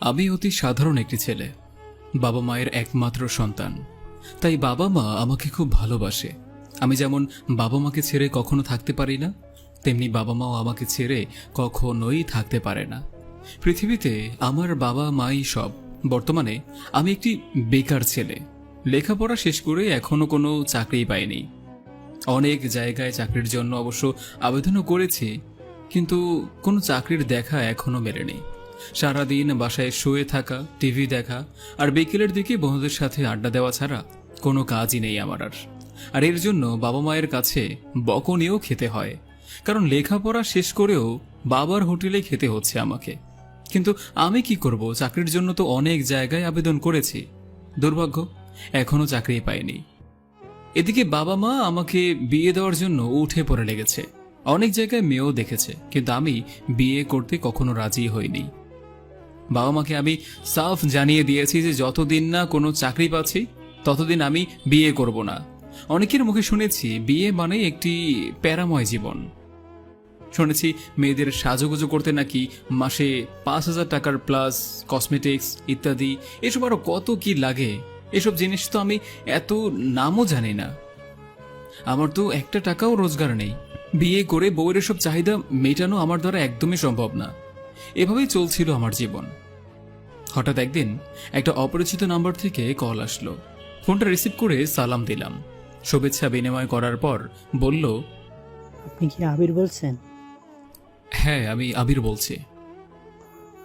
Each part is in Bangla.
আমি অতি সাধারণ একটি ছেলে। বাবা মায়ের একমাত্র সন্তান। তাই বাবা মা আমাকে খুব ভালোবাসে। আমি যেমন বাবা মাকে ছেড়ে কখনো থাকতে পারি না, তেমনি বাবা মাও আমাকে ছেড়ে কখনোই থাকতে পারে না। পৃথিবীতে আমার বাবা মাই সব। বর্তমানে আমি একটি বেকার ছেলে। লেখাপড়া শেষ করে এখনও কোনো চাকরি পাইনি। অনেক জায়গায় চাকরির জন্য অবশ্য আবেদনও করেছি, কিন্তু কোনো চাকরির দেখা এখনও মেলেনি। সারাদিন বাসায় শুয়ে থাকা, টিভি দেখা আর বিকেলের দিকে বন্ধুদের সাথে আড্ডা দেওয়া ছাড়া কোনো কাজই নেই আমার আর। আর এর জন্য বাবা মায়ের কাছে বকনিও খেতে হয়, কারণ লেখাপড়া শেষ করেও বাবার হোটেলে খেতে হচ্ছে আমাকে। কিন্তু আমি কি করব? চাকরির জন্য তো অনেক জায়গায় আবেদন করেছি। দুর্ভাগ্য, এখনও চাকরি পাইনি। এদিকে বাবা মা আমাকে বিয়ে দেওয়ার জন্য উঠে পড়ে লেগেছে। অনেক জায়গায় মেয়েও দেখেছে, কিন্তু আমি বিয়ে করতে কখনো রাজি হইনি। বাবা মাকে আমি সাফ জানিয়ে দিয়েছি যে যতদিন না কোনো চাকরি পাচ্ছি, ততদিন আমি বিয়ে করব না। অনেকের মুখে শুনেছি, বিয়ে মানে একটি প্যারাময় জীবন। শুনেছি মেয়েদের সাজুগুজু করতে নাকি মাসে পাঁচ হাজার টাকার প্লাস, কসমেটিক্স ইত্যাদি। এসব আরও কত কি লাগে? এসব জিনিস তো আমি এত নামও জানি না। আমার তো একটা টাকাও রোজগার নেই। বিয়ে করে বউয়ের এসব চাহিদা মেটানো আমার দ্বারা একদমই সম্ভব না। এভাবেই চলছিল আমার জীবন। হঠাৎ একদিন একটা অপরিচিত নাম্বার থেকে কল আসলো। ফোনটা রিসিভ করে সালাম দিলাম। শুভেচ্ছা বিনিময় করার পর বলল আপনি কি আবির বলছেন? হ্যাঁ আমি আবির বলছি।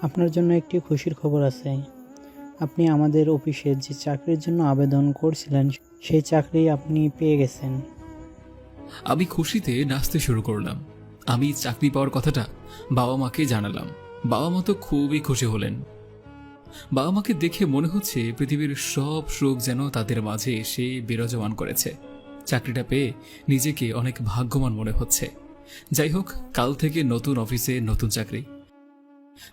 আপনার জন্য একটি খুশির খবর আছে। আপনি আমাদের অফিসে যে চাকরির জন্য আবেদন করছিলেন সেই চাকরি আপনি পেয়ে গেছেন। আমি খুশিতে নাচতে শুরু করলাম। আমি চাকরি পাওয়ার কথাটা বাবা মাকে জানালাম। বাবা মা তো খুবই খুশি হলেন। বাবা মাকে দেখে মনে হচ্ছে পৃথিবীর সব সুখ যেন তাদের মাঝে এসে বিরাজমান করেছে। চাকরিটা পেয়ে নিজেকে অনেক ভাগ্যবান মনে হচ্ছে। যাই হোক, কাল থেকে নতুন অফিসে নতুন চাকরি।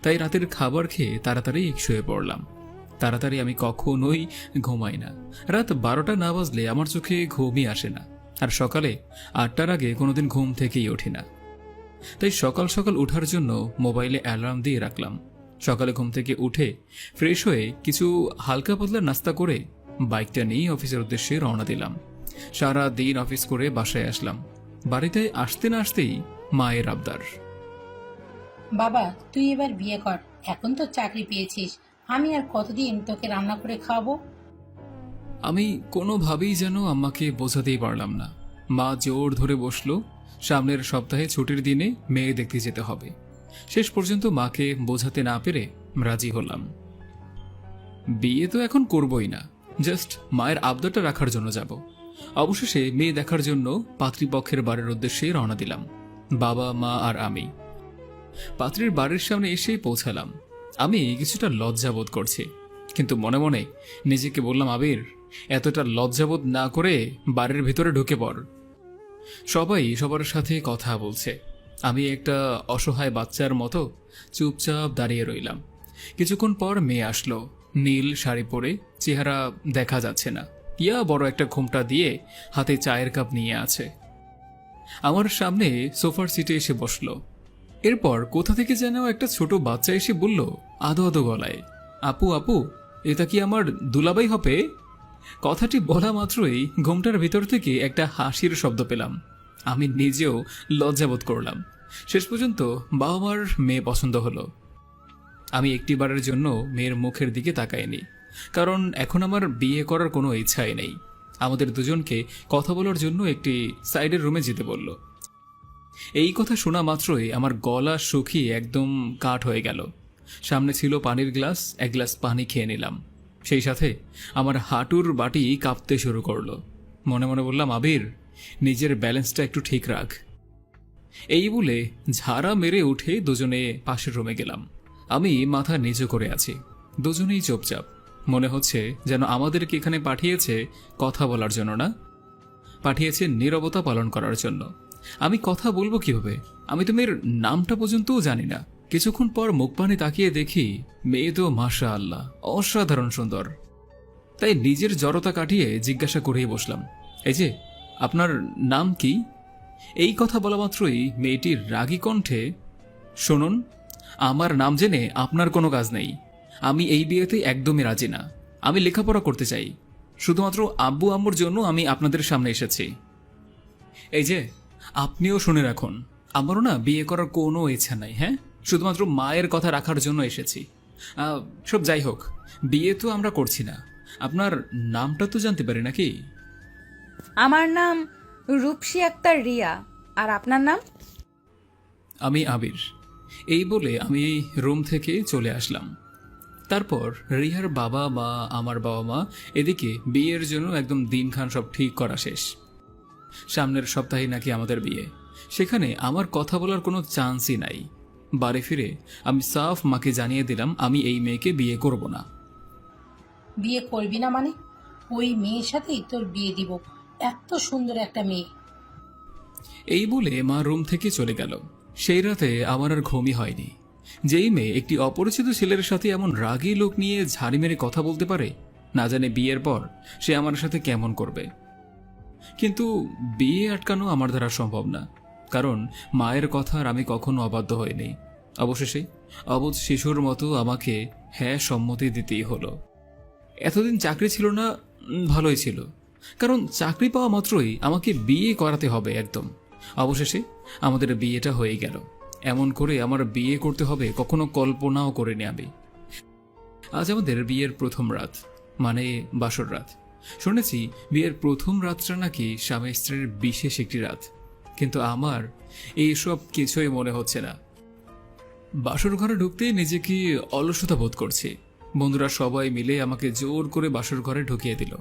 তাই রাতের খাবার খেয়ে তাড়াতাড়ি শুয়ে পড়লাম। তাড়াতাড়ি আমি কখনোই ঘুমাই না। রাত বারোটা না বাজলে আমার চোখে ঘুমই আসে না। আর সকালে আটটার আগে কোনোদিন ঘুম থেকেই উঠি না। তাই সকাল সকাল ওঠার জন্য মোবাইলে অ্যালার্ম দিয়ে রাখলাম। সকালে ঘুম থেকে উঠে ফ্রেশ হয়ে কিছু হালকা পাতলা নাস্তা করে বাইকটা নিয়ে অফিসের উদ্দেশ্যে রওনা দিলাম। সারা দিন অফিস করে বাসায় আসলাম। বাড়িতে আসতে না আসতেই মায়ের আবদার। বাবা তুই এবার বিয়ে কর। এখন তো চাকরি পেয়েছিস। আমি আর কতদিন তোকে রান্না করে খাওয়াবো? আমি কোনোভাবেই যেন আম্মাকে বোঝাতেই পারলাম না। মা জোর ধরে বসল সামনের সপ্তাহে ছুটির দিনে মেয়ে দেখতে যেতে হবে। শেষ পর্যন্ত মাকে বোঝাতে না পেরে রাজি হলাম। বিয়ে তো এখন করবই না, জাস্ট মায়ের আবদারটা রাখার জন্য যাব। অবশেষে মেয়ে দেখার জন্য পাত্রীপক্ষের বাড়ির উদ্দেশ্যে রওনা দিলাম, বাবা, মা আর আমি। পাত্রীর বাড়ির সামনে এসেই পৌঁছালাম। আমি কিছুটা লজ্জাবোধ করছি, কিন্তু মনে মনে নিজেকে বললাম, আবির, এতটা লজ্জাবোধ না করে বাড়ির ভিতরে ঢুকে পড়। সবাই সবার সাথে কথা বলছে। আমি একটা অসহায় বাচ্চার মতো চুপচাপ দাঁড়িয়ে রইলাম। কিছুক্ষণ পর মেয়ে আসলো, নীল শাড়ি পরে, চেহারা দেখা যাচ্ছে না। ইয়া বড় একটা ঘুমটা দিয়ে হাতে চায়ের কাপ নিয়ে আছে। আমার সামনে সোফার সিটে এসে বসল। এরপর কোথা থেকে যেন একটা ছোট বাচ্চা এসে বলল আদো আদো গলায়, আপু আপু, এটা কি আমার দুলাবাই হবে? কথাটি বলা মাত্রই ঘুমটার ভিতর থেকে একটা হাসির শব্দ পেলাম। আমি নিজেও লজ্জাবোধ করলাম। শেষ পর্যন্ত বাবা মার মেয়ে পছন্দ হলো। আমি একটিবারের জন্য মেয়ের মুখের দিকে তাকাইনি, কারণ এখন আমার বিয়ে করার কোনো ইচ্ছাই নেই। আমাদের দুজনকে কথা বলার জন্য একটি সাইডের রুমে যেতে বলল। এই কথা শোনা মাত্রই আমার গলা শুকিয়ে একদম কাঠ হয়ে গেল। সামনে ছিল পানির গ্লাস, এক গ্লাস পানি খেয়ে নিলাম। সেই সাথে আমার হাঁটুর বাটি কাঁপতে শুরু করল। মনে মনে বললাম, আবির, নিজের ব্যালেন্সটা একটু ঠিক রাখ। এই বলে ঝাড়া মেরে উঠে দুজনে পাশের রুমে গেলাম। আমি মাথা নিচু করে আছি। দুজনেই চুপচাপ। মনে হচ্ছে যেন আমাদেরকে এখানে পাঠিয়েছে কথা বলার জন্য না? পাঠিয়েছে নীরবতা পালন করার জন্য। আমি কথা বলব কীভাবে? আমি তো মেয়ের নামটা পর্যন্তও জানি না। কিছুক্ষণ পর মুখপানে তাকিয়ে দেখি মেয়ে তো মাশা আল্লাহ অসাধারণ সুন্দর। তাই নিজের জড়তা কাটিয়ে জিজ্ঞাসা করেই বসলাম, এই যে, আপনার নাম কি? এই কথা বলা মাত্রই মেয়েটির রাগী কণ্ঠে, শুনুন, আমার নাম জেনে আপনার কোনো কাজ নেই, আমি এই বিয়েতে একদমই রাজি না, আমি লেখাপড়া করতে চাই, শুধুমাত্র আব্বু আম্মুর জন্য আমি আপনাদের সামনে এসেছি। এই যে, আপনিও শুনে রাখুন, আমারও না বিয়ে করার কোনো ইচ্ছা নাই হ্যাঁ? শুধুমাত্র মায়ের কথা রাখার জন্য এসেছি। সব যাই হোক বিয়ে তো আমরা করছি না। আপনার নামটা তো জানতে পারি নাকি? আমার নাম রূপসী আক্তার রিয়া আর আপনার নাম? আমি আবির। এই বলে আমি রুম থেকে চলে আসলাম। তারপর রিহার বাবা মা আমার বাবা মা এদিকে বিয়ের জন্য একদম দিনখান সব ঠিক করা শেষ। সামনের সপ্তাহে নাকি আমাদের বিয়ে। সেখানে আমার কথা বলার কোনো চান্সই নাই। বাড়ি ফিরে আমি সাফ মাকে জানিয়ে দিলাম আমি এই মেয়েকে বিয়ে করব না। বিয়ে করবি না মানে? ওই মেয়ের সাথেই তোর বিয়ে দিব। এত সুন্দর একটা মেয়ে। এই বলে মা রুম থেকে চলে গেল। সেই রাতে আমার আর ঘুমই হয়নি। যেই মেয়ে একটি অপরিচিত ছেলের সাথে এমন রাগী লোক নিয়ে ঝাড়ি মেরে কথা বলতে পারে না জানে বিয়ের পর সে আমার সাথে কেমন করবে। কিন্তু বিয়ে আটকানো আমার দ্বারা সম্ভব না কারণ মায়ের কথার আমি কখনো অবাধ্য হইনি। অবশেষে অবুধ শিশুর মতো আমাকে হ্যাঁ সম্মতি দিতেই হলো। এতদিন চাকরি ছিল না ভালোই ছিল। কারণ চাকরি পাওয়া মাত্রই আমাকে বিয়ে করাতে হবে একদম। অবশেষে আমাদের বিয়েটা হয়ে গেল। এমন করে আমার বিয়ে করতে হবে কখনো কল্পনাও করিনি আমি। আজ আমাদের বিয়ের প্রথম রাত মানে বাসর রাত। শুনেছি বিয়ের প্রথম রাতটা নাকি স্বামী স্ত্রীর বিশেষ একটি রাত। কিন্তু আমার এইসব কিছুই মনে হচ্ছে না। বাসর ঘরে ঢুকতেই নিজেকে অলসতা বোধ করছি। বন্ধুরা সবাই মিলে আমাকে জোর করে বাসর ঘরে ঢুকিয়ে দিল।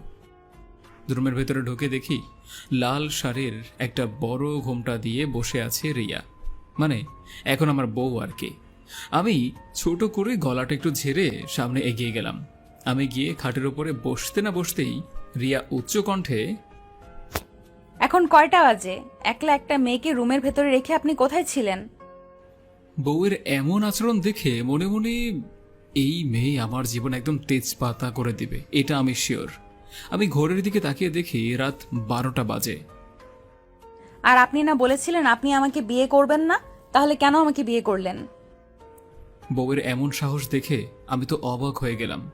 রুমের ভেতরে ঢুকে দেখি লাল শাড়ির একটা বড় ঘোমটা দিয়ে বসে আছে রিয়া। মানে এখন আমার বউ আর কি। আমি ছোট করে গলাটা একটু ঝেড়ে সামনে এগিয়ে গেলাম। আমি গিয়ে খাটের উপরে বসতে না বসতেই রিয়া উচ্চ কণ্ঠে, এখন কয়টা বাজে? একলা একটা মেয়েকে রুমের ভেতরে রেখে আপনি কোথায় ছিলেন? বউয়ের এমন আচরণ দেখে মনে মনে এই মেয়ে আমার জীবন একদম তেজপাতা করে দিবে এটা আমি শিওর আমি ঘরের দিকে তাকিয়ে দেখি রাত বারোটা বাজে। আর আপনি না বলেছিলেন আপনি আমাকে বিয়ে করবেন না? তাহলে কেন আমাকে বিয়ে করলেন? বউয়ের এমন সাহস দেখে আমি তো অবাক হয়ে গেলাম।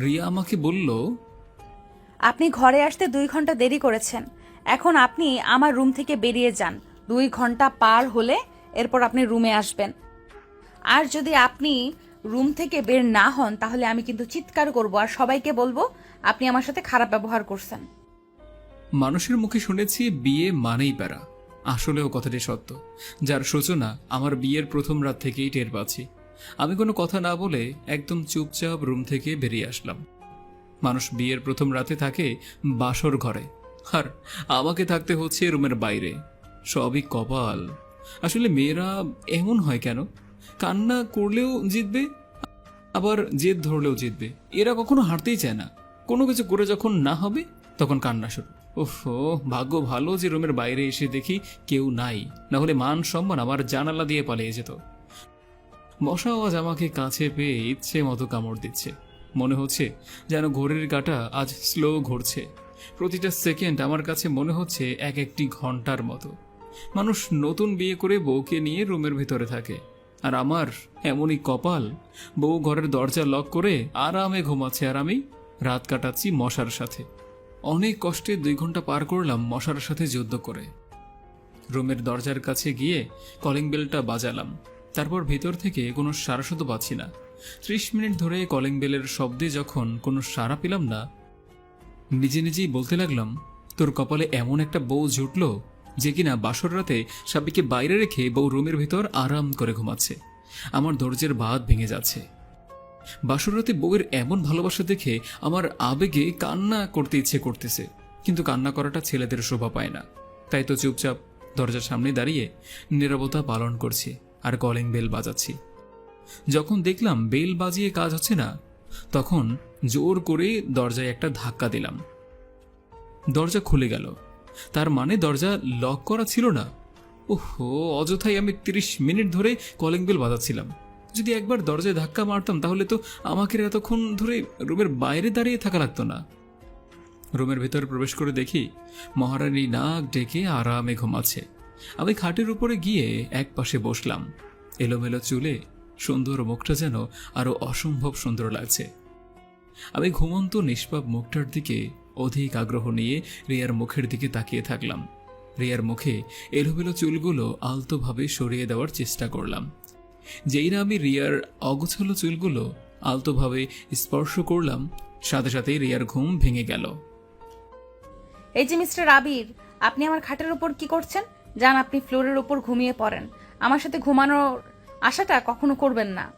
রিয়া আমাকে বলল আপনি ঘরে আসতে দুই ঘণ্টা দেরি করেছেন। এখন আপনি আমার রুম থেকে বেরিয়ে যান। দুই ঘণ্টা পার হলে এরপর আপনি রুমে আসবেন। আর যদি আপনি রুম থেকে বের না হন, তাহলে আমি কিন্তু চিৎকার করব আর সবাইকে বলব, আপনি আমার সাথে খারাপ ব্যবহার করছেন। মানুষের মুখে শুনেছি বিয়ে মানেই প্যারা। আসলেও কথাটি সত্য। যার সূচনা, আমার বিয়ের প্রথম রাত থেকেই টের পাচ্ছি। আমি কোনো কথা না বলে একদম চুপচাপ রুম থেকে বেরিয়ে আসলাম। মানুষ বিয়ের প্রথম রাতে থাকে বাসর ঘরে। আর আমাকে থাকতে হচ্ছে রুমের বাইরে। সবই কপাল। আসলে মেয়েরা এমন হয় কেন? কান্না করলেও জিতবে, আবার জেদ ধরলেও জিতবে। এরা কখনো হারতেই চায় না। কোনো কিছু করে যখন না হবে, তখন কান্না শুরু। ওফো ভাগ্য ভালো যে রুমের বাইরে এসে দেখি কেউ নাই। না হলে মান সম্মান আমার জানালা দিয়ে পালিয়ে যেত। মশা আওয়াজ আমাকে কাছে পেয়ে ইচ্ছে মতো কামড় দিচ্ছে। মনে হচ্ছে যেন ঘড়ির কাটা আজ স্লো ঘুরছে। প্রতিটা সেকেন্ড আমার কাছে মনে হচ্ছে এক একটি ঘণ্টার মতো। মানুষ নতুন বিয়ে করে বউকে নিয়ে রুমের ভিতরে থাকে। আর আমার এমনই কপাল, বউ ঘরের দরজা লক করে আরামে ঘুমাচ্ছে আর আমি রাত কাটাচ্ছি মশার সাথে। অনেক কষ্টে দুই ঘণ্টা পার করলাম মশার সাথে যুদ্ধ করে। রুমের দরজার কাছে গিয়ে কলিং বেলটা বাজালাম। তারপর ভেতর থেকে কোনো সারা শুধু পাচ্ছি না। ত্রিশ মিনিট ধরে কলিং বেলের শব্দে যখন কোনো সাড়া পেলাম না, নিজে নিজেই বলতে লাগলাম, তোর কপালে এমন একটা বউ জুটলো যে কিনা বাসর রাতে সাবিকে বাইরে রেখে বউ রুমের ভিতর আরাম করে ঘুমাচ্ছে। আমার ধৈর্যের বাঁধ ভেঙে যাচ্ছে। বাসরাতে বউয়ের এমন ভালোবাসা দেখে আমার আবেগে কান্না করতে ইচ্ছে করতেছে, কিন্তু কান্না করাটা ছেলেদের শোভা পায় না। তাই তো চুপচাপ দরজার সামনে দাঁড়িয়ে নীরবতা পালন করছি আর কলিং বেল বাজাচ্ছি। যখন দেখলাম বেল বাজিয়ে কাজ হচ্ছে না, তখন জোর করে দরজায় একটা ধাক্কা দিলাম। দরজা খুলে গেল। তার মানে দরজা লক করা ছিল না। ওহো, অযথাই আমি তিরিশ মিনিট ধরে কলিং বেল বাজাচ্ছিলাম। যদি একবার দরজায় ধাক্কা মারতাম, তাহলে তো আমাকে এতক্ষণ ধরে রুমের বাইরে দাঁড়িয়ে থাকা লাগতো না। রুমের ভেতরে প্রবেশ করে দেখি মহারানী নাক ডেকে আরামে ঘুমাচ্ছে। আমি খাটের উপরে গিয়ে এক পাশে বসলাম। এলোমেলো চুলে সুন্দর মুখটা যেন আরও অসম্ভব সুন্দর লাগছে। আমি ঘুমন্ত নিষ্পাপ মুখটার দিকে অধিক আগ্রহ নিয়ে রিয়ার মুখের দিকে তাকিয়ে থাকলাম। রিয়ার মুখে এলোমেলো চুলগুলো আলতোভাবে সরিয়ে দেওয়ার চেষ্টা করলাম। যেই না আমি রিয়ার অগোছালো চুলগুলো আলতোভাবে স্পর্শ করলাম সাথে সাথেই রিয়ার ঘুম ভেঙে গেল। এই যে মিস্টার আবির আপনি আমার খাটের উপর কি করছেন? যান আপনি ফ্লোরের উপর ঘুমিয়ে পড়েন। আমার সাথে ঘুমানোর আশাটা কখনো করবেন না।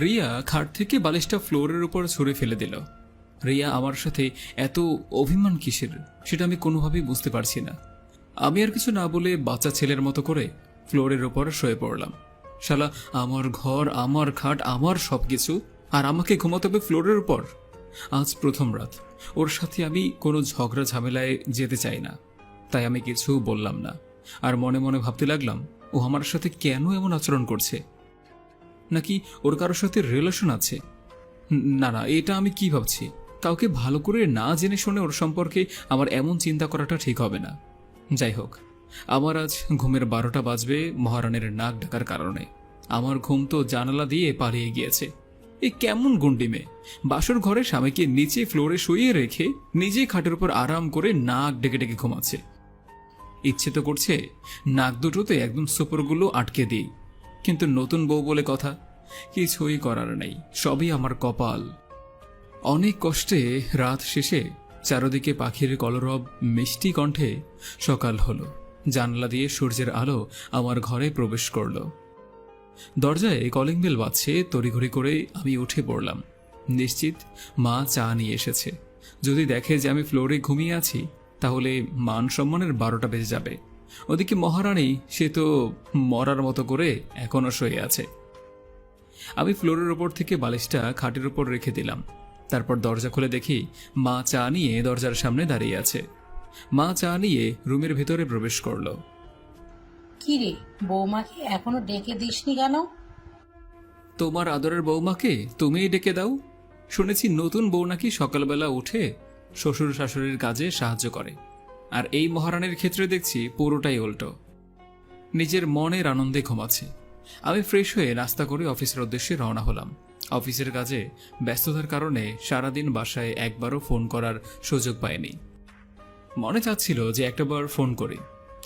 রিয়া খাট থেকে বালিশটা ফ্লোরের উপর ছুঁড়ে ফেলে দিল। রিয়া আমার সাথে এত অভিমান কিসের? সেটা আমি কোনোভাবেই বুঝতে পারছি না। আমি আর কিছু না বলে বাচ্চা ছেলের মতো করে ফ্লোরের উপর শুয়ে পড়লাম। শালা, আমার ঘর, আমার খাট, আমার সব কিছু আর আমাকে ঘুমাতে হবে ফ্লোরের উপর। আজ প্রথম রাত। ওর সাথে আমি কোনো ঝগড়া ঝামেলায় যেতে চাই না। তাই আমি কিছু বললাম না। আর মনে মনে ভাবতে লাগলাম, ও আমার সাথে কেন এমন আচরণ করছে? নাকি ওর কারোর সাথে রিলেশন আছে? না না, এটা আমি কি ভাবছি? কাউকে ভালো করে না জেনে শুনে ওর সম্পর্কে আমার এমন চিন্তা করাটা ঠিক হবে না। যাই হোক, আমার আজ ঘুমের বারোটা বাজবে, মহারানের নাক ডাকার কারণে। আমার ঘুম তো জানালা দিয়ে পালিয়ে গিয়েছে। এ কেমন গুন্ডি মেয়ে? বাসর ঘরে স্বামীকে নিচে ফ্লোরে শুয়ে রেখে নিজেই খাটের উপর আরাম করে নাক ডেকে ডেকে ঘুমাচ্ছে। ইচ্ছে তো করছে নাক দুটোতে একদম সুপরগুলো আটকে দিই। কিন্তু নতুন বউ বলে কথা, কিছুই করার নেই, সবই আমার কপাল। অনেক কষ্টে রাত শেষে চারদিকে পাখির কলরব মিষ্টি কণ্ঠে সকাল হলো। জানলা দিয়ে সূর্যের আলো আমার ঘরে প্রবেশ করল। দরজায় কলিং বেল বাজছে, তড়িঘড়ি করে আমি উঠে পড়লাম। নিশ্চিত মা চা নিয়ে এসেছে। যদি দেখে যে আমি ফ্লোরে ঘুমিয়ে আছি, তাহলে মান সম্মানের বারোটা বেজে যাবে। ওদিকে মহারানী, সে তো মরার মতো করে এখনও শুয়ে আছে। আমি ফ্লোরের ওপর থেকে বালিশটা খাটের উপর রেখে দিলাম। তারপর দরজা খুলে দেখি মা চা নিয়ে দরজার সামনে দাঁড়িয়ে আছে। মা চা নিয়ে রুমের ভেতরে প্রবেশ করল। কি রে বৌমাকে এখনও ডেকে দিসনি কেন? তোমার আদরের বৌমাকে তুমিই ডেকে দাও। শুনেছি নতুন বউ নাকি সকালবেলা উঠে শ্বশুর শাশুড়ির কাজে সাহায্য করে। আর এই মহারানীর ক্ষেত্রে দেখছি পুরোটাই উল্টো। নিজের মনের আনন্দে ঘুমাচ্ছে। আমি ফ্রেশ হয়ে নাস্তা করে অফিসের উদ্দেশ্যে রওনা হলাম। অফিসের কাজে ব্যস্ততার কারণে সারাদিন বাসায় একবারও ফোন করার সুযোগ পায়নি মনে চাচ্ছিল যে একটাবার ফোন করি,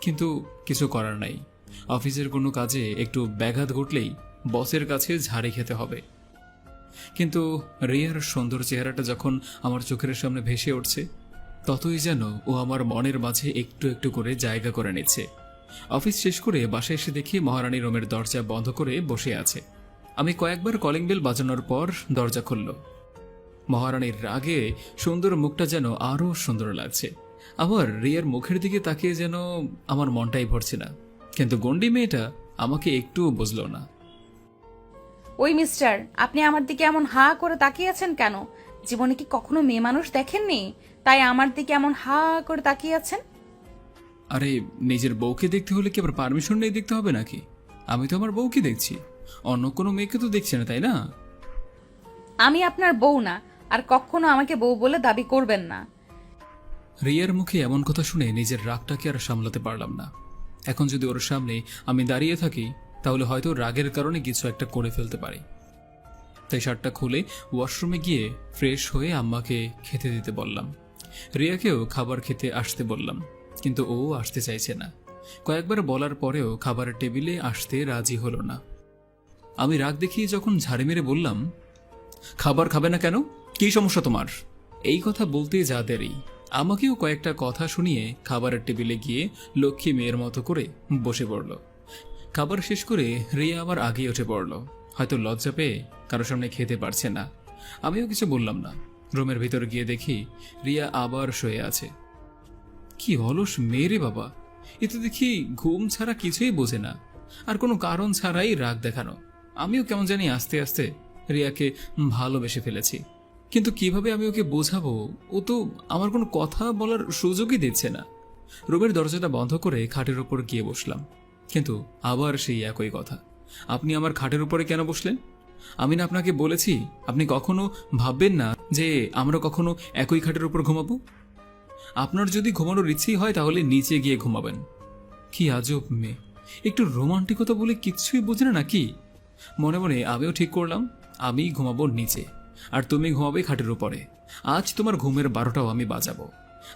কিন্তু কিছু করার নাই। অফিসের কোনো কাজে একটু ব্যাঘাত ঘটলেই বসের কাছে ঝাড়ি খেতে হবে। কিন্তু রিয়ার সুন্দর চেহারাটা যখন আমার চোখের সামনে ভেসে উঠছে, ততই যেন ও আমার মনের মাঝে একটু একটু করে জায়গা করে নিচ্ছে। অফিস শেষ করে বাসায় এসে দেখি মহারানী রোমের দরজা বন্ধ করে বসে আছে। আমি কয়েকবার কলিং বেল বাজানোর পর দরজা খুলল। মহারানীর রাগে সুন্দর মুখটা যেন আরও সুন্দর লাগছে। আবার রিয়ার মুখের দিকে তাকিয়ে যেন আমার মনটাই ভরছে না। কিন্তু গন্ডি মেয়েটা আমাকে একটুও বুঝলো না। ওই মিস্টার আপনি আমার দিকে এমন হা করে তাকিয়ে আছেন কেন? জীবনে কি কখনো মেয়ে মানুষ দেখেননি? তাই আমার দিকে এমন হা করে তাকিয়ে আছেন? আরে নিজের বউকে দেখতে হলে কি আবার পারমিশন নিয়ে দেখতে হবে নাকি? আমি তো আমার বউকে দেখছি। অন্য কোনো মেয়েকে তো দেখছে না তাই না? আমি আপনার বউ না আর কখনো আমাকে বউ বলে দাবি করবেন না। রিয়ার মুখে এমন কথা শুনে নিজের রাগটাকে আর সামলাতে পারলাম না। এখন যদি ওর সামনে আমি দাঁড়িয়ে থাকি তাহলে হয়তো রাগের কারণে কিছু একটা করে ফেলতে পারি। তাই শার্টটা খুলে ওয়াশরুমে গিয়ে ফ্রেশ হয়ে আম্মাকে খেতে দিতে বললাম। রিয়াকেও খাবার খেতে আসতে বললাম কিন্তু ও আসতে চাইছে না। কয়েকবার বলার পরেও খাবারের টেবিলে আসতে রাজি হলো না। আমি রাগ দেখিয়ে যখন ঝাড়ে মেরে বললাম, খাবার খাবে না কেন? কী সমস্যা তোমার? এই কথা বলতে যা দেরি, আমাকেও কয়েকটা কথা শুনিয়ে খাবারের টেবিলে গিয়ে লক্ষ্মী মেয়ের মতো করে বসে পড়ল। খাবার শেষ করে রিয়া আবার আগে উঠে পড়ল। হয়তো লজ্জা পেয়ে কারোর সামনে খেতে পারছে না। আমিও কিছু বললাম না। রুমের ভিতর গিয়ে দেখি রিয়া আবার শুয়ে আছে। কি অলস মেয়ে বাবা। এতে দেখি ঘুম ছাড়া কিছুই বোঝে না। আর কোনো কারণ ছাড়াই রাগ দেখানো। আমিও কেমন জানি আস্তে আস্তে রিয়াকে ভালোবেসে ফেলেছি। কিন্তু কীভাবে আমি ওকে বোঝাবো, ও তো আমার কোনো কথা বলার সুযোগই দিচ্ছে না। রুমের দরজাটা বন্ধ করে খাটের ওপর গিয়ে বসলাম। কিন্তু আবার সেই একই কথা। আপনি আমার খাটের উপরে কেন বসলেন? আমি না আপনাকে বলেছি, আপনি কখনো ভাববেন না যে আমরা কখনো একই খাটের উপর ঘুমাবো? আপনার যদি ঘুমানোর ইচ্ছেই হয় তাহলে নিচে গিয়ে ঘুমাবেন। কি আজব মেয়ে। একটু রোমান্টিকতা বলে কিচ্ছুই বোঝে না নাকি? মনে মনে আমিও ঠিক করলাম, আমি ঘুমাবো নিচে, আর তুমি ঘুমাবে খাটের উপরে। আজ তোমার ঘুমের বারোটাও আমি বাজাবো।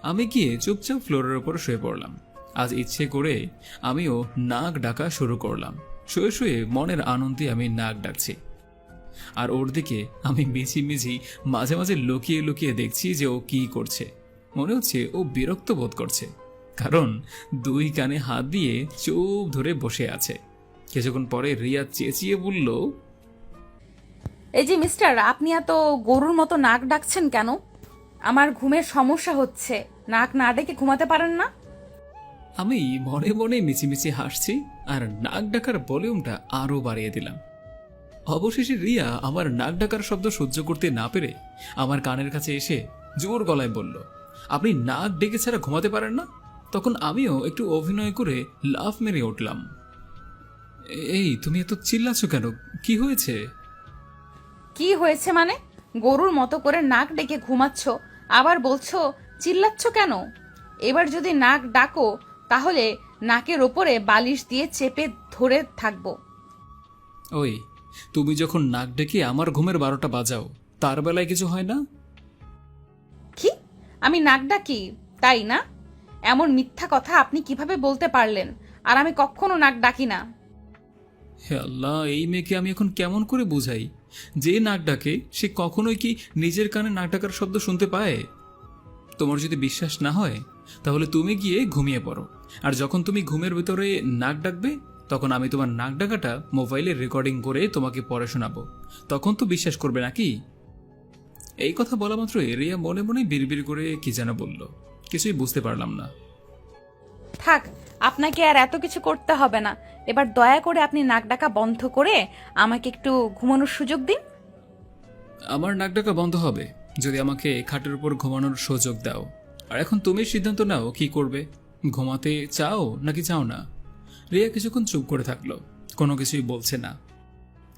আমি গিয়ে চুপচাপ ফ্লোরের উপর শুয়ে পড়লাম। আজ ইচ্ছে করে আমিও নাক ডাকা শুরু করলাম। শুয়ে শুয়ে মনের আনন্দে আমি নাক ডাকছি। আর ওর দিকে আমি মিছি মিছি মাঝে মাঝে লুকিয়ে লুকিয়ে দেখছি যে ও কি করছে। মনে হচ্ছে ও বিরক্ত বোধ করছে। কারণ দুই কানে হাত দিয়ে চুপ ধরে বসে আছে। কিছুক্ষণ পরে রিয়া চেঁচিয়ে বলল এই যে মিস্টার আপনি এত গরুর মতো নাক ডাকছেন কেন? আমার ঘুমের সমস্যা হচ্ছে। নাক না ডেকে ঘুমাতে পারেন না? আমি মনে মনে মিছিমিছি হাসছি আর নাক ডাকার ভলিউমটা আরও বাড়িয়ে দিলাম। অবশেষে রিয়া আমার নাক ডাকার শব্দ সহ্য করতে না পেরে আমার কানের কাছে এসে জোর গলায় বলল আপনি নাক ডেকে ছাড়া ঘুমাতে পারেন না? তখন আমিও একটু অভিনয় করে লাফ মেরে উঠলাম। এই তুমি এত চিল্লাচ্ছ কেন? কি হয়েছে? কি হয়েছে মানে? গরুর মতো করে নাক ডেকে ঘুমাচ্ছ আবার বলছো চিল্লাচ্ছ কেন? এবার যদি নাক ডাকো তাহলে নাকের ওপরে বালিশ দিয়ে চেপে ধরে থাকব। ওই তুমি যখন নাক ডেকে আমার ঘুমের বারোটা বাজাও তার বেলায় কিছু হয় না? কি? আমি নাক ডাকি তাই না? এমন মিথ্যা কথা আপনি কীভাবে বলতে পারলেন? আর আমি কখনো নাক ডাকি না। হে আল্লাহ, এই মেয়েকে আমি এখন কেমন করে বুঝাই? যে নাক ডাকে, সে কখনোই কি নিজের কানে নাক ডাকার শব্দ শুনতে পায়? তোমার যদি বিশ্বাস না হয়, তাহলে তুমি গিয়ে ঘুমিয়ে পড়ো। আর যখন তুমি ঘুমের ভেতরে নাক ডাকবে, তখন আমি তোমার নাক ডাকাটা মোবাইলে রেকর্ডিং করে তোমাকে পড়ে শোনাবো। তখন তো বিশ্বাস করবে নাকি? এই কথা বলা মাত্র রিয়া মনে মনে বিড়বিড় করে কি যেন বলল। কিছুই বুঝতে পারলাম না। থাক আপনাকে আর এত কিছু করতে হবে না। এবার দয়া করে আপনি নাক ডাকা বন্ধ করে আমাকে একটু ঘুমানোর সুযোগ দিন। আমার নাক ডাকা বন্ধ হবে, যদি আমাকে খাটের উপর ঘুমানোর সুযোগ দাও। আর এখন তুমি সিদ্ধান্ত নাও কি করবে। ঘুমাতে চাও নাকি চাও না? রিয়া কিছুক্ষণ চুপ করে থাকল, কোনো কিছুই বলছে না।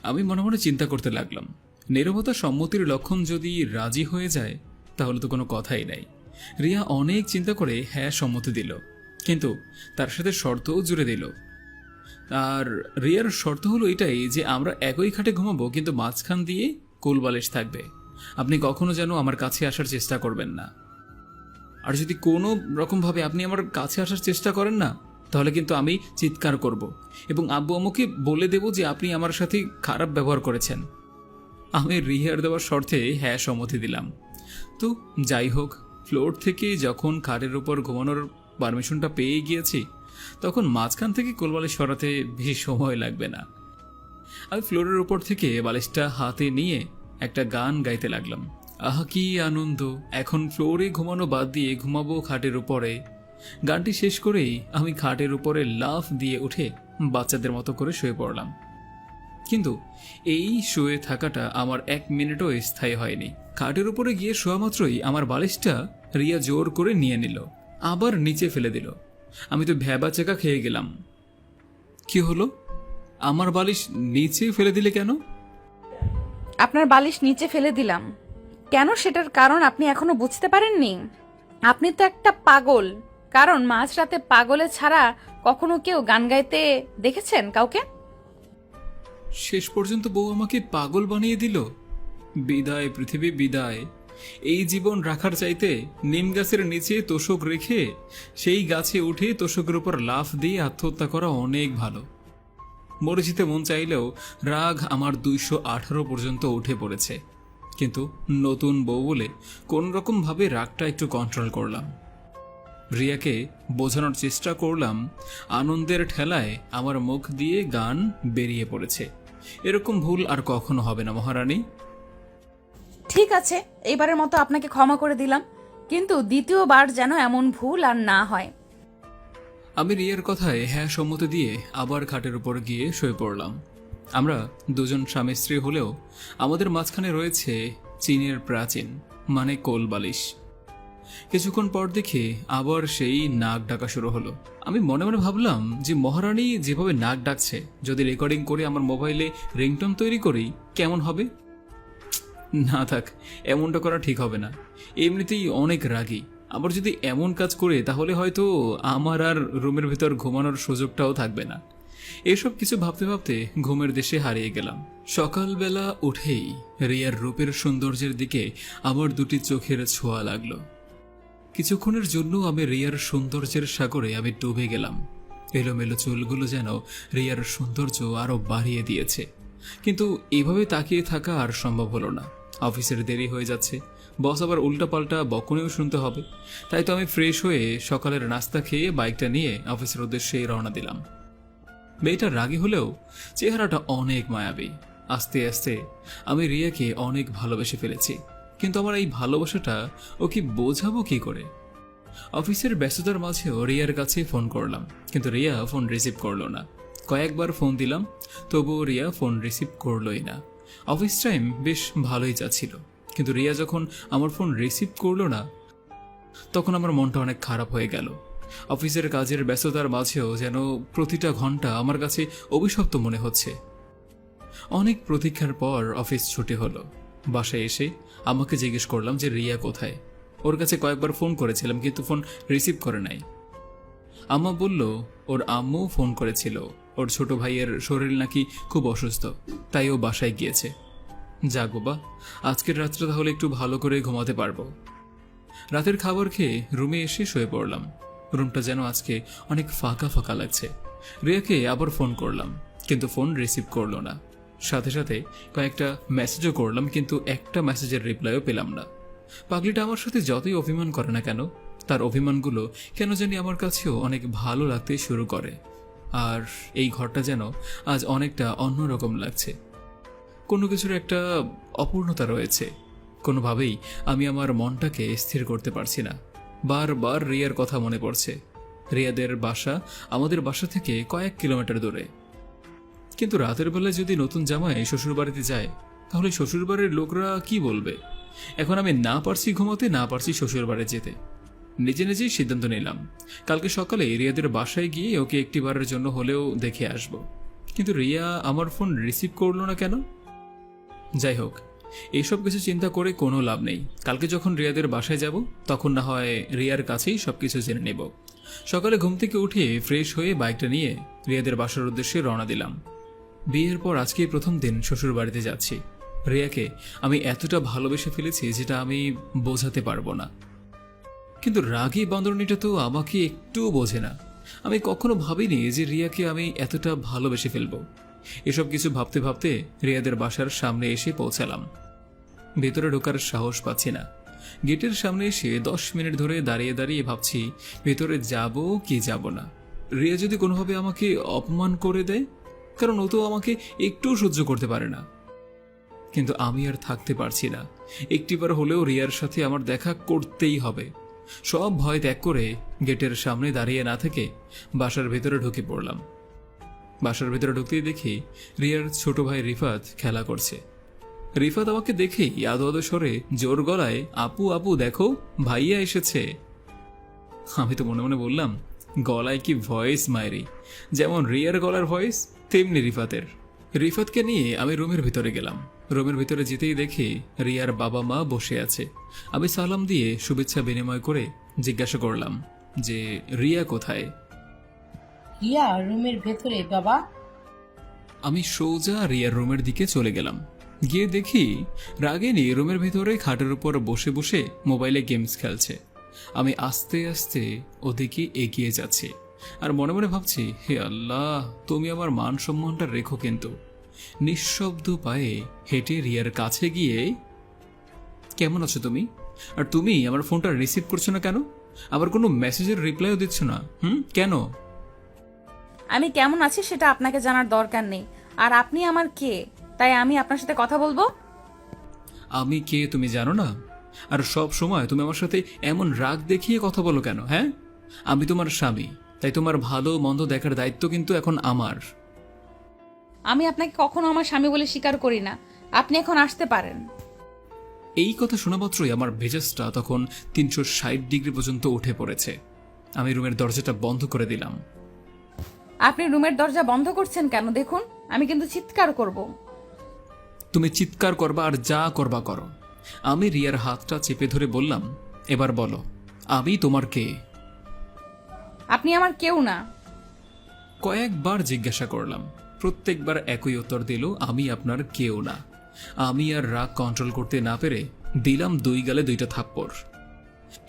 আমি মনে মনে চিন্তা করতে লাগলাম, নীরবতা সম্মতির লক্ষণ যদি রাজি হয়ে যায়, তাহলে তো কোনো কথাই নাই। রিয়া অনেক চিন্তা করে হ্যাঁ সম্মতি দিল। কিন্তু তার সাথে শর্তও জুড়ে দিল। আর রিয়ার শর্ত হলো এটাই যে আমরা একই খাটে ঘুমাবো, কিন্তু মাঝখান দিয়ে কোলবালিশ থাকবে। আপনি কখনো যেন আমার কাছে আসার চেষ্টা করবেন না। আর যদি কোনো রকমভাবে আপনি আমার কাছে আসার চেষ্টা করেন না, তাহলে কিন্তু আমি চিৎকার করব এবং আব্বু আম্মুকে বলে দেব যে আপনি আমার সাথে খারাপ ব্যবহার করেছেন। আমি রিহার দেওয়ার শর্তে হ্যাঁ সম্মতি দিলাম। তো যাই হোক, ফ্লোর থেকে যখন খাটের উপর ঘুমানোর পারমিশনটা পেয়ে গিয়েছি, তখন মাঝখান থেকে কোলবালিশ সরাতে বেশি সময় লাগবে না। আমি ফ্লোরের উপর থেকে বালিশটা হাতে নিয়ে একটা গান গাইতে লাগলাম। আহা, কি আনন্দ! এখন ফ্লোরে ঘুমানো বাদ দিয়ে ঘুমাবো খাটের উপরে। গানটি শেষ করেই আমি খাটের উপরে লাফ দিয়ে উঠে বাচ্চাদের মতো করে শুয়ে পড়লাম। কিন্তু এই শুয়ে থাকাটা আমার এক মিনিটও স্থায়ী হয়নি। খাটের উপরে গিয়ে শোয়া মাত্রই আমার বালিশটা রিয়া জোর করে নিয়ে নিল। আবার নিচে ফেলে দিল। আমি তো ভ্যাবা চেকা খেয়ে গেলাম। কি হলো? আমার বালিশ নিচে ফেলে দিলে কেন? আপনার বালিশ নিচে ফেলে দিলাম। কেন সেটার কারণ আপনি এখনও বুঝতে পারেননি? আপনি তো একটা পাগল। কারণ মাঝরাতে পাগলে ছাড়া কখনো কেউ গান গাইতে দেখেছেন কাউকে? শেষ পর্যন্ত বউ আমাকে পাগল বানিয়ে দিল। বিদায় পৃথিবী বিদায়। এই জীবন রাখার চাইতে নিম গাছের নিচে তোষক রেখে সেই গাছে উঠে তোষকের উপর লাফ দিয়ে আত্মহত্যা করা অনেক ভালো। মরে যেতে মন চাইলেও রাগ আমার দুইশো আঠারো পর্যন্ত উঠে পড়েছে। কিন্তু নতুন বউ বলে কোনোরকমভাবে রাগটা একটু কন্ট্রোল করলাম। রিয়াকে বোঝানোর চেষ্টা করলাম, আনন্দের ঠেলায় আমার মুখ দিয়ে গান বেরিয়ে পড়েছে। এরকম ভুল আর কখনো হবে না মহারানী। ঠিক আছে, এইবারের মতো আপনাকে ক্ষমা করে দিলাম, কিন্তু দ্বিতীয়বার যেন এমন ভুল আর না হয়। আমি রিয়ার কথায় হ্যাঁ সম্মতি দিয়ে আবার খাটের উপর গিয়ে শুয়ে পড়লাম। আমরা দুজন স্বামী স্ত্রী হলেও আমাদের মাঝখানে রয়েছে চীনের প্রাচীন মানে কোল বালিশ। কিছুক্ষণ পর দেখে আবার সেই নাক ডাকা শুরু হলো। আমি মনে মনে ভাবলাম যে মহারানী যেভাবে নাক ডাকছে, যদি রেকর্ডিং করে আমার মোবাইলে রিংটোন তৈরি করি, কেমন হবে? না থাক, এমনটা করা ঠিক হবে না। এমনিতেই অনেক রাগী। আবার যদি এমন কাজ করে, তাহলে হয়তো আমার আর রুমের ভেতর ঘুমানোর সুযোগটাও থাকবে না। এসব কিছু ভাবতে ভাবতে ঘুমের দেশে হারিয়ে গেলাম। সকালবেলা উঠেই রিয়ার রূপের সৌন্দর্যের দিকে আমার দুটি চোখের ছোঁয়া লাগল। কিছুক্ষণের জন্য আমি রিয়ার সৌন্দর্যের সাগরে আমি ডুবে গেলাম। এলোমেলো চুলগুলো যেন রিয়ার সৌন্দর্য আরও বাড়িয়ে দিয়েছে। কিন্তু এভাবে তাকিয়ে থাকা আর সম্ভব হলো না। অফিসের দেরি হয়ে যাচ্ছে। বস আবার উল্টাপাল্টা বকনেও শুনতে হবে। তাই তো আমি ফ্রেশ হয়ে সকালের নাস্তা খেয়ে বাইকটা নিয়ে অফিসের উদ্দেশ্যে রওনা দিলাম। মেয়েটা রাগী হলেও চেহারাটা অনেক মায়াবী। আস্তে আস্তে আমি রিয়াকে অনেক ভালোবেসে ফেলেছি। কিন্তু আমার এই ভালোবাসাটা ও কি বোঝাবো কি করে? অফিসের ব্যস্ততার মাঝেও রিয়ার কাছে ফোন করলাম। কিন্তু রিয়া ফোন রিসিভ করল না। কয়েকবার ফোন দিলাম, তবুও রিয়া ফোন রিসিভ করলোই না। অফিস টাইম বেশ ভালোই যাচ্ছিল। কিন্তু রিয়া যখন আমার ফোন রিসিভ করল না, তখন আমার মনটা অনেক খারাপ হয়ে গেল। অফিসের কাজের ব্যস্ততার মাঝেও যেন প্রতিটা ঘণ্টা আমার কাছে অভিশপ্ত মনে হচ্ছে। অনেক প্রতীক্ষার পর অফিস ছুটি হলো। বাসায় এসে আমাকে জিজ্ঞেস করলাম যে রিয়া কোথায়? ওর কাছে কয়েকবার ফোন করেছিলাম, কিন্তু ফোন রিসিভ করে নাই। আম্মা বলল, ওর আম্মু ফোন করেছিল। ওর ছোট ভাইয়ের শরীর নাকি খুব অসুস্থ, তাই ও বাসায় গিয়েছে। যাক বাবা আজকের রাতটা তাহলে একটু ভালো করে ঘুমাতে পারব। রাতের খাবার খেয়ে রুমে এসে শুয়ে পড়লাম। রুমটা যেন আজকে অনেক ফাঁকা ফাঁকা লাগছে। রিয়াকে আবার ফোন করলাম, কিন্তু ফোন রিসিভ করল না। সাথে সাথে কয়েকটা মেসেজও করলাম, কিন্তু একটা মেসেজের রিপ্লাইও পেলাম না। পাগলিটা আমার সাথে যতই অভিমান করে না কেন, তার অভিমানগুলো কেন জানি আমার কাছেও অনেক ভালো লাগতে শুরু করে। আর এই ঘরটা যেন আজ অনেকটা অন্যরকম লাগছে। কোনো কিছুর একটা অপূর্ণতা রয়েছে। কোনোভাবেই আমি আমার মনটাকে স্থির করতে পারছি না। বারবার রিয়ার কথা মনে পড়ছে। রিয়াদের বাসা আমাদের বাসা থেকে কয়েক কিলোমিটার দূরে। কিন্তু রাতের বেলায় যদি নতুন জামাই শ্বশুরবাড়িতে যায়, তাহলে শ্বশুরবাড়ির লোকরা কি বলবে? এখন আমি না পারছি ঘুমাতে, না পারছি শ্বশুরবাড়ি যেতে। নিজে নিজেই সিদ্ধান্ত নিলাম। কালকে সকালে রিয়াদের বাসায় গিয়ে ওকে একটিবারের জন্য হলেও দেখে আসব। কিন্তু রিয়া আমার ফোন রিসিভ করল না কেন? যাই হোক এইসব কিছু চিন্তা করে কোনো লাভ নেই। কালকে যখন রিয়াদের বাসায় যাব, তখন না হয় রিয়ার কাছেই সব কিছু জেনে নেব। সকালে ঘুম থেকে উঠে ফ্রেশ হয়ে বাইকটা নিয়ে রিয়াদের বাসার উদ্দেশ্যে রওনা দিলাম। বিয়ের পর আজকেই প্রথম দিন শ্বশুর বাড়িতে যাচ্ছি। রিয়াকে আমি এতটা ভালোবেসে ফেলেছি যেটা আমি বোঝাতে পারব না। কিন্তু রাগী বান্দরণীটা তো আমাকে একটুও বোঝে না। আমি কখনো ভাবিনি যে রিয়াকে আমি এতটা ভালোবেসে ফেলব। এসব কিছু ভাবতে ভাবতে রিয়াদের বাসার সামনে এসে পৌঁছালাম। ভেতরে ঢোকার সাহস পাচ্ছি না। গেটের সামনে এসে দশ মিনিট ধরে দাঁড়িয়ে দাঁড়িয়ে ভাবছি, ভেতরে যাব কি যাব না। রিয়া যদি কোনোভাবে আমাকে অপমান করে দেয়, কারণ ও তো আমাকে একটুও সহ্য করতে পারে না। কিন্তু আমি আর থাকতে পারছি না। একটিবার হলেও রিয়ার সাথে আমার দেখা করতেই হবে। সব ভয় ত্যাগ করে গেটের সামনে দাঁড়িয়ে না থেকে বাসার ভেতরে ঢুকে পড়লাম। বাসার ভেতরে ঢুকতেই দেখি রিয়ার ছোট ভাই রিফাত খেলা করছে। রিফাত আমাকে দেখেই আদো আদো সরে জোর গলায়, আপু আপু, দেখো, ভাইয়া এসেছে। আমি তো মনে মনে বললাম, গলায় কি ভয়েস মায়েরি যেমন রিয়ার গলার ভয়েস তেমনি রিফাতের। রিফাতকে নিয়ে আমি রুমের ভিতরে গেলাম। রুমের ভিতরে যেতেই দেখি রিয়ার বাবা মা বসে আছে। আমি সালাম দিয়ে শুভেচ্ছা বিনিময় করে জিজ্ঞাসা করলাম যে রিয়া কোথায়? রিয়া রুমের ভেতরে বাবা। আমি সোজা রিয়ার রুমের দিকে চলে গেলাম। গিয়ে দেখি রাগিনী রুমের ভেতরে খাটের উপর বসে বসে মোবাইলে গেমস খেলছে। আমি আস্তে আস্তে ওদিকে এগিয়ে যাচ্ছি। আর মনে মনে ভাবছি হে আল্লাহ তুমি আমার মান সম্মানটা রেখো কিন্তু। নিঃশব্দ পায়ে হেঁটে রিয়ার কাছে গিয়ে কেমন আছো তুমি? আর তুমি আমার ফোনটা রিসিভ করছ না কেন? আবার কোনো মেসেজের রিপ্লাইও দিচ্ছ না হুম? কেন? আমি কেমন আছি সেটা আপনাকে জানার দরকার নেই। আর আপনি আমার কে? তাই আমি আপনার সাথে কথা বলব? আমি কে তুমি জানো না? আর সব সময় তুমি আমার সাথে এমন রাগ দেখিয়ে কথা বলো কেন হ্যাঁ? আমি তোমার স্বামী তাই তোমার ভালো মন্দ দেখার দায়িত্ব কিন্তু এখন আমার। আমি আপনাকে কখনো আমার স্বামী বলে স্বীকার করি না। আপনি এখন আসতে পারেন। এই কথা শোনা মাত্রই আমার ভেজাসটা তখন তিনশো ষাট ডিগ্রি পর্যন্ত উঠে পড়েছে। আমি রুমের দরজাটা বন্ধ করে দিলাম। আপনি রুমের দরজা বন্ধ করছেন কেন দেখুন। আমি কিন্তু চিৎকার করব। তুমি চিৎকার করবা আর যা করবা করো। আমি রিয়ার হাতটা চেপে ধরে বললাম এবার বলো আমি তোমার কে? আপনি আমার কেউ না। কয়েকবার জিজ্ঞাসা করলাম। প্রত্যেকবার একই উত্তর দিল, আমি আপনার কেউ না। আমি আর রাগ কন্ট্রোল করতে না পেরে দিলাম দুই গালে দুইটা থাপ্পড়।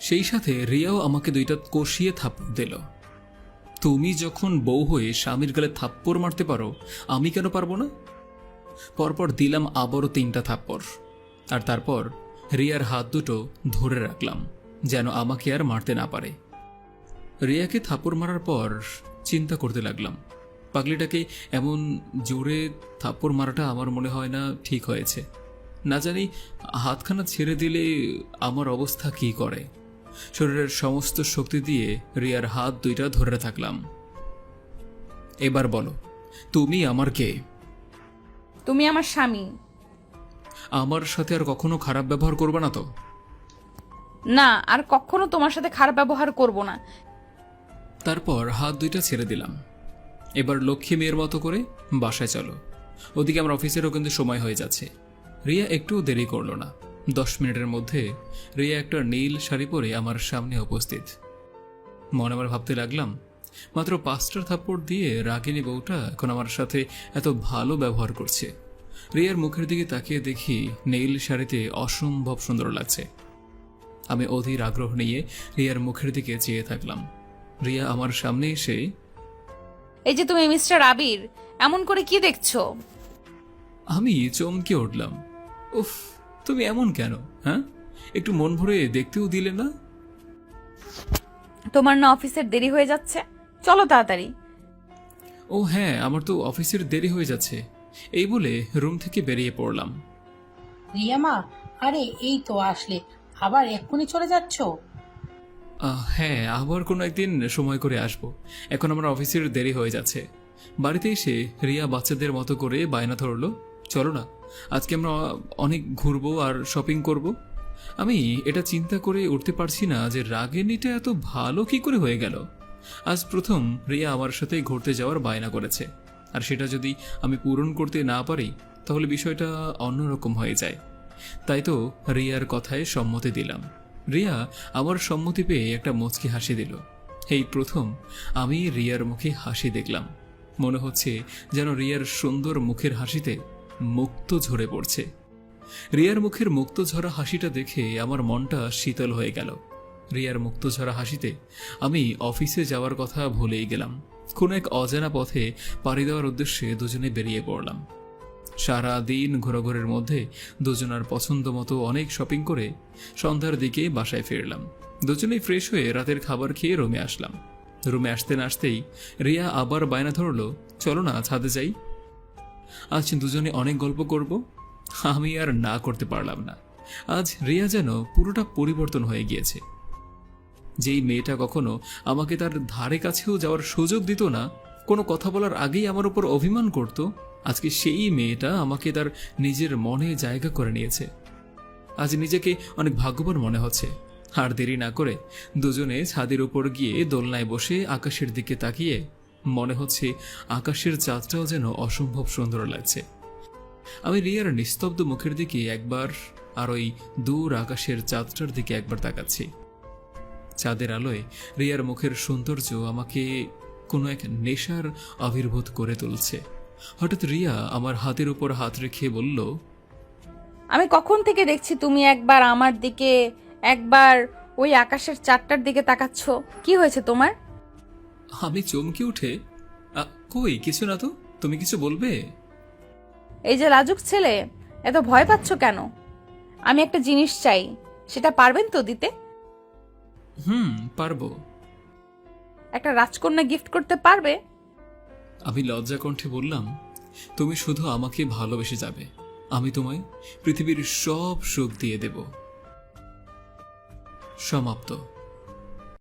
সেই সাথে রিয়াও আমাকে দুইটা কষিয়ে থাপ্পড় দিল। তুমি যখন বউ হয়ে স্বামীর গালে থাপ্পড় মারতে পারো, আমি কেন পারব না? পরপর দিলাম আবারও তিনটা থাপ্পড়। আর তারপর রিয়ার হাত দুটো ধরে রাখলাম, যেন আমাকে আর মারতে না পারে। রিয়াকে থাপ্পড় মারার পর চিন্তা করতে লাগলাম পাগলিটাকে এমন জোরে থাপ্পড় মারাটা আমার মনে হয় না ঠিক হয়েছে। না জানি হাতখানা ছেড়ে দিলে আমার অবস্থা কি করে। শরীরের সমস্ত শক্তি দিয়ে রিয়ার হাত দুইটা ধরে থাকলাম। এবার বলো তুমি আমার কে? তুমি আমার স্বামী। আমার সাথে আর কখনো খারাপ ব্যবহার করবে না তো? না আর কখনো তোমার সাথে খারাপ ব্যবহার করব না। তারপর হাত দুইটা ছেড়ে দিলাম। এবার লক্ষ্মী মেয়ের মতো করে বাসায় চলো। ওদিকে আমার অফিসেরও কিন্তু সময় হয়ে যাচ্ছে। রিয়া একটু দেরি করল না। দশ মিনিটের মধ্যে রিয়া একটা নীল শাড়ি পরে আমার সামনে উপস্থিত। মনে আমার ভাবতে লাগলাম, মাত্র পাঁচটার থাপ্পড় দিয়ে রাগিনী বউটা এখন আমার সাথে এত ভালো ব্যবহার করছে। রিয়ার মুখের দিকে তাকিয়ে দেখি নীল শাড়িতে অসম্ভব সুন্দর লাগছে। আমি অধীর আগ্রহ নিয়ে রিয়ার মুখের দিকে চেয়ে থাকলাম। রিয়া আমার সামনে এসে এই যে তুমি মিস্টার আবির এমন করে কি দেখছ? আমি চমকে উঠলাম। উফ তুমি এমন কেন হ্যাঁ? একটু মন ভরে দেখতেও দিলে না? তোমার না অফিসের দেরি হয়ে যাচ্ছে? চলো তাড়াতাড়ি। ও হ্যাঁ আমার তো অফিসের দেরি হয়ে যাচ্ছে। এই বলে রুম থেকে বেরিয়ে পড়লাম। রিয়া মা আরে এই তো আসলে আবার এক্ষুনি চলে যাচ্ছ? হ্যাঁ আবার কোনো একদিন সময় করে আসব। এখন আমার অফিসের দেরি হয়ে যাচ্ছে। বাড়িতে এসে রিয়া বাচ্চাদের মতো করে বায়না ধরলো, চলো না, আজকে আমরা অনেক ঘুরবো আর শপিং করব। আমি এটা চিন্তা করে উঠতে পারছি না যে রাগিনীটা এত ভালো কি করে হয়ে গেল। আজ প্রথম রিয়া আমার সাথে ঘুরতে যাওয়ার বায়না করেছে। আর সেটা যদি আমি পূরণ করতে না পারি, তাহলে বিষয়টা অন্যরকম হয়ে যায়। তাই তো রিয়ার কথায় সম্মতি দিলাম। রিয়া আমার সম্মতি পেয়ে একটা মুচকি হাসি দিল। এই প্রথম আমি রিয়ার মুখে হাসি দেখলাম। মনে হচ্ছে যেন রিয়ার সুন্দর মুখের হাসিতে মুক্ত ঝরে পড়ছে। রিয়ার মুখের মুক্ত ঝরা হাসিটা দেখে আমার মনটা শীতল হয়ে গেল। রিয়ার মুক্ত ঝরা হাসিতে আমি অফিসে যাওয়ার কথা ভুলেই গেলাম। কোনো এক অজানা পথে পাড়ি দেওয়ার উদ্দেশ্যে দুজনে বেরিয়ে পড়লাম। সারা দিন ঘোরাঘুরের মধ্যে দুজনার পছন্দ মতো অনেক শপিং করে সন্ধ্যার দিকে বাসায় ফিরলাম। দুজনেই ফ্রেশ হয়ে রাতের খাবার খেয়ে রুমে আসলাম। রুমে আসতে না আসতেই রিয়া আবার বায়না ধরলো, চলো না, ছাদে যাই। আজ দুজনে অনেক গল্প করব। আমি আর না করতে পারলাম না। আজ রিয়া যেন পুরোটা পরিবর্তন হয়ে গিয়েছে। যেই মেয়েটা কখনো আমাকে তার ধারে কাছেও যাওয়ার সুযোগ দিত না, কোনো কথা বলার আগেই আমার উপর অভিমান করত। আজকে সেই মেয়েটা আমাকে তার নিজের মনে জায়গা করে নিয়েছে। আজ নিজেকে অনেক ভাগ্যবান মনে হচ্ছে। আর দেরি না করে দুজনে ছাদের উপর গিয়ে দোলনায় বসে আকাশের দিকে তাকিয়ে মনে হচ্ছে আকাশের চাঁদটাও যেন অসম্ভব সুন্দর লাগছে। আমি রিয়ার নিস্তব্ধ মুখের দিকে একবার আর ওই দূর আকাশের চাঁদটার দিকে একবার তাকাচ্ছি। চাঁদের আলোয় রিয়ার মুখের সৌন্দর্য আমাকে কোনো এক নেশার আবির্ভূত করে তুলছে। হঠাৎ রিয়া আমার হাতের উপর হাত রেখে বলল আমি কখন থেকে দেখছি তুমি একবার আমার দিকে একবার ওই আকাশের চারটার দিকে তাকাচ্ছ? কি হয়েছে তোমার? আমি চমকে উঠে "আ, কই কিছু না তো তুমি কিছু বলবে? এই যে লাজুক ছেলে এত ভয় পাচ্ছ কেন? আমি একটা জিনিস চাই সেটা পারবেন তো দিতে? হুম পারব। একটা রাজকন্যা গিফট করতে পারবে? আমি লজ্জা কণ্ঠে বললাম, তুমি শুধু আমাকে ভালোবেসে যাবে। আমি তোমায় পৃথিবীর সব সুখ দিয়ে দেব। সমাপ্ত।